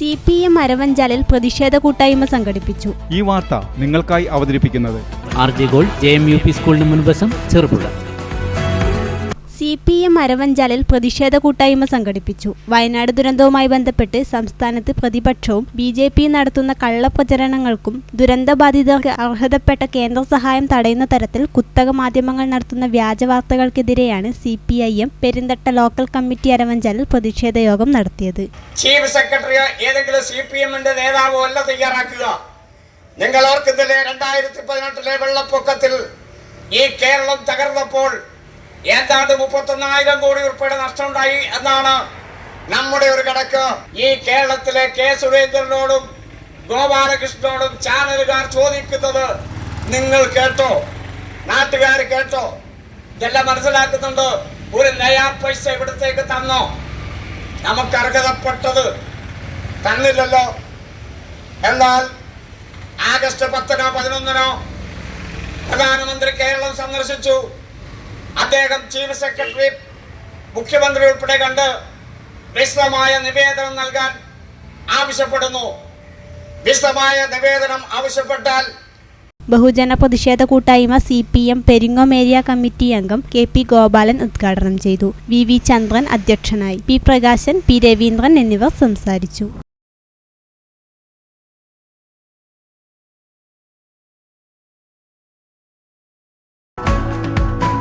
C P M അരവഞ്ചാലിൽ പ്രതിഷേധ കൂട്ടായ്മ സംഘടിപ്പിച്ചു. ഈ വാർത്ത നിങ്ങൾക്കായി അവതരിപ്പിക്കുന്നത് R J gold J M U P സ്കൂളിന് മുൻവശം ചെറുപുഴ. സി പി എം അരവഞ്ചാലിൽ പ്രതിഷേധ കൂട്ടായ്മ സംഘടിപ്പിച്ചു. വയനാട് ദുരന്തവുമായി ബന്ധപ്പെട്ട് സംസ്ഥാനത്ത് പ്രതിപക്ഷവും ബി ജെ പി നടത്തുന്ന കള്ളപ്രചരണങ്ങൾക്കും ദുരന്തബാധിതർക്ക് അർഹതപ്പെട്ട കേന്ദ്ര സഹായം തടയുന്ന തരത്തിൽ കുത്തക മാധ്യമങ്ങൾ നടത്തുന്ന വ്യാജ വാർത്തകൾക്കെതിരെയാണ് C P I M Perinthatta local committee അരവഞ്ചാലിൽ പ്രതിഷേധ യോഗം നടത്തിയത്. ചീഫ് സെക്രട്ടറിയോ ഏതെങ്കിലും സി പി എമ്മിന്റെ നേതാവോ അല്ല തയ്യാറാക്കുക. നിങ്ങൾ ഓർക്കുന്നില്ലേ രണ്ടായിരത്തി പതിനെട്ടിലെ വെള്ളപ്പൊക്കത്തിൽ ഈ കേരളം തകർന്നപ്പോൾ ഏതാണ്ട് മുപ്പത്തൊന്നായിരം കോടി ഉൾപ്പെടെ നഷ്ടമുണ്ടായി എന്നാണ് നമ്മുടെ ഒരു കണക്ക്. ഈ കേരളത്തിലെ കെ സുരേന്ദ്രനോടും ഗോപാലകൃഷ്ണനോടും ചാനലുകാർ ചോദിക്കുന്നത് നിങ്ങൾ കേട്ടോ? നാട്ടുകാർ കേട്ടോ? ഇതെല്ലാം മനസ്സിലാക്കുന്നുണ്ട്. ഒരു നയാ പൈസ ഇവിടത്തേക്ക് തന്നോ? നമുക്ക് അർഹതപ്പെട്ടത് തന്നില്ലല്ലോ. എന്നാൽ ആഗസ്റ്റ് പത്തിനോ പതിനൊന്നിനോ പ്രധാനമന്ത്രി കേരളം സന്ദർശിച്ചു. അദ്ദേഹം ചീഫ് സെക്രട്ടറി മുഖ്യമന്ത്രി ഉൾപ്പെടെ കണ്ട് വിശദമായ നിവേദനം നൽകാൻ ആവശ്യപ്പെടുന്നു. വിശദമായ നിവേദനം ആവശ്യപ്പെട്ടാൽ ബഹുജന പ്രതിഷേധ കൂട്ടായ്മ C P M Peringome area committee അംഗം കെ പി ഗോപാലൻ ഉദ്ഘാടനം ചെയ്തു. വി വി ചന്ദ്രൻ അധ്യക്ഷനായി. പി പ്രകാശൻ പി രവീന്ദ്രൻ എന്നിവർ സംസാരിച്ചു.